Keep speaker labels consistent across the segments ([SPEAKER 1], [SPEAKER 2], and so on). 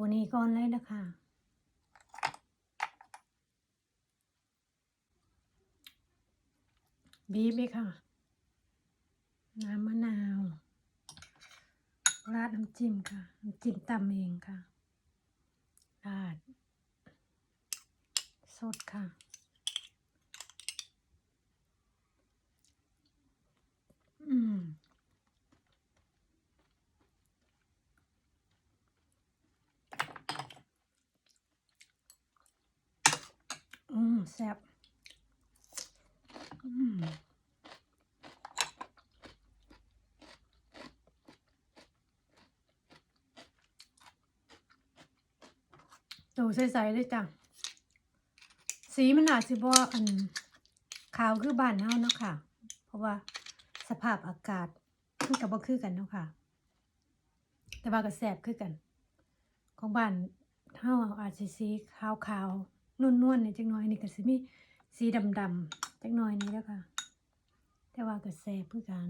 [SPEAKER 1] ตัวนี้ก่อนเลยนะคะบีบเลยค่ะ น้ำมะนาวราดน้ำจิ้มค่ะ น้ำจิ้มตำเองค่ะราดสดค่ะ อืม อืม แซ่บอืมตัวใสๆเลยจ้ะ สีมันอาจสิบ่อันขาวคือบ้านเฮาเนาะค่ะ เพราะว่าสภาพอากาศมันก็บ่คือกันเนาะค่ะ แต่ว่าก็แซ่บคือกัน ของบ้านเฮาอาจสิสีขาวๆ นวลๆเนี่ยจักหน่อยนี่ก็สิมีสีดำๆจักหน่อยนี่แล้วค่ะ แต่ว่าก็แซ่บคือกัน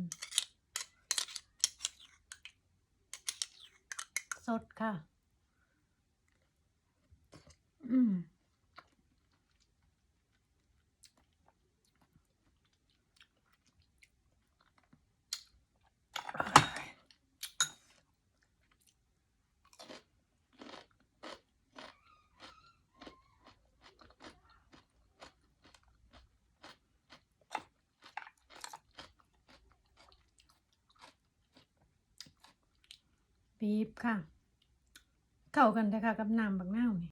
[SPEAKER 1] สดค่ะ อืม ปี๊บค่ะ เข้ากันแต่ค่ะกับน้ำบักน้าวนี่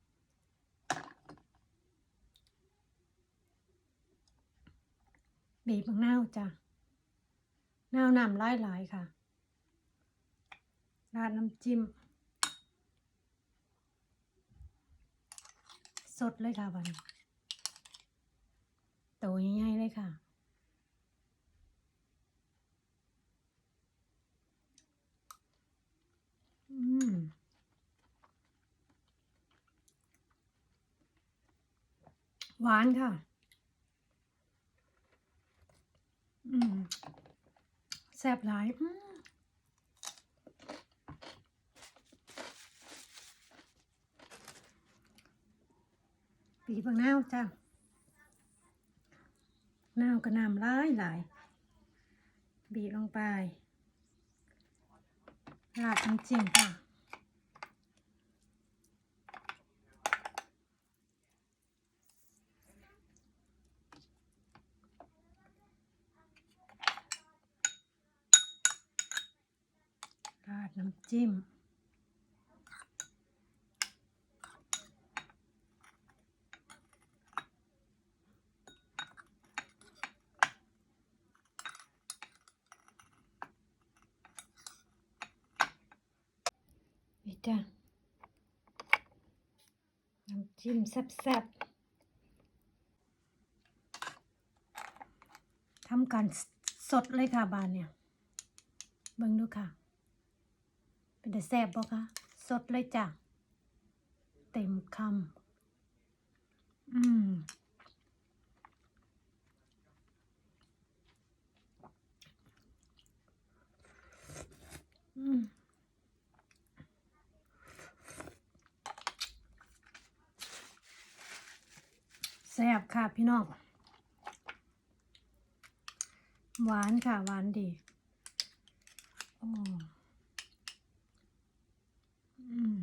[SPEAKER 1] บีบบักน้าวจ้ะน้าวน้ำหลายๆค่ะ ราดน้ำจิ้ม สดเลยค่ะวันโตง่ายๆเลยค่ะ อืม หวานค่ะ อืมแซ่บหลายอืมปีบังนาวจ้ะนาวกระนำร้ายหลาย บีบลงไปราดน้ำจิ้มค่ะ น้ำจิ้ม นี่จ้ะ น้ำจิ้มแซ่บๆทำการสดเลยค่ะบานเนี่ย เบิ่งดูค่ะ เป็นแต่แซ่บบ่คะสดเลยจ้ะ เต็มคำอืมอืมแซ่บค่ะพี่น้อง หวานค่ะ หวานดี โอ้อืม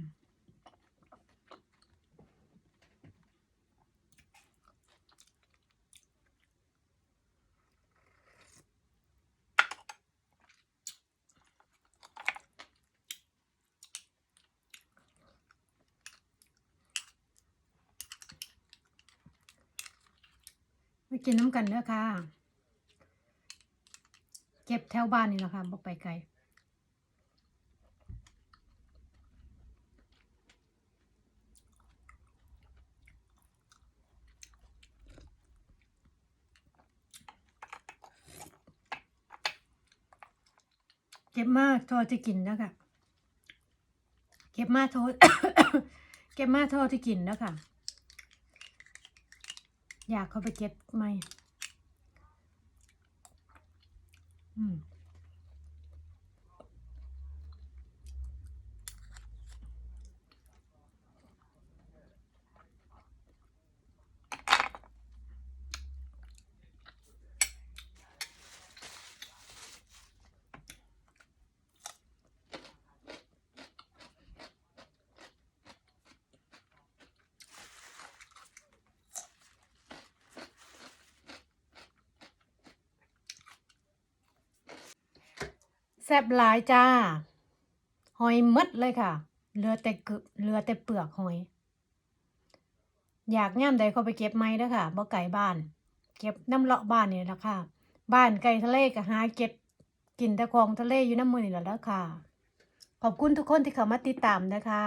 [SPEAKER 1] ไปกินน้ำกันเด้อค่ะ เก็บแถวบ้านนี่แหละค่ะบ่ไปไกลเก็บมาทอที่กินแล้วค่ะเก็บมาโทษเก็บมาทอที่กินแล้วค่ะ อยากเข้าไปเก็บไหมอืม แซ่บหลายจ้า หอยมดเลยค่ะ เหลือแต่กึเหลือแต่เปลือกหอย อยากง่ามใดเขาไปเก็บไม้เด้วค่ะบ่ไก่บ้าน เก็บน้ำเลาะบ้านนี่แหละค่ะ บ้านไก่ทะเลก็หาเก็บกินตะคองทะเลอยู่น้ำมือนี่แหละเด้อค่ะ ขอบคุณทุกคนที่เข้ามาติดตามนะคะ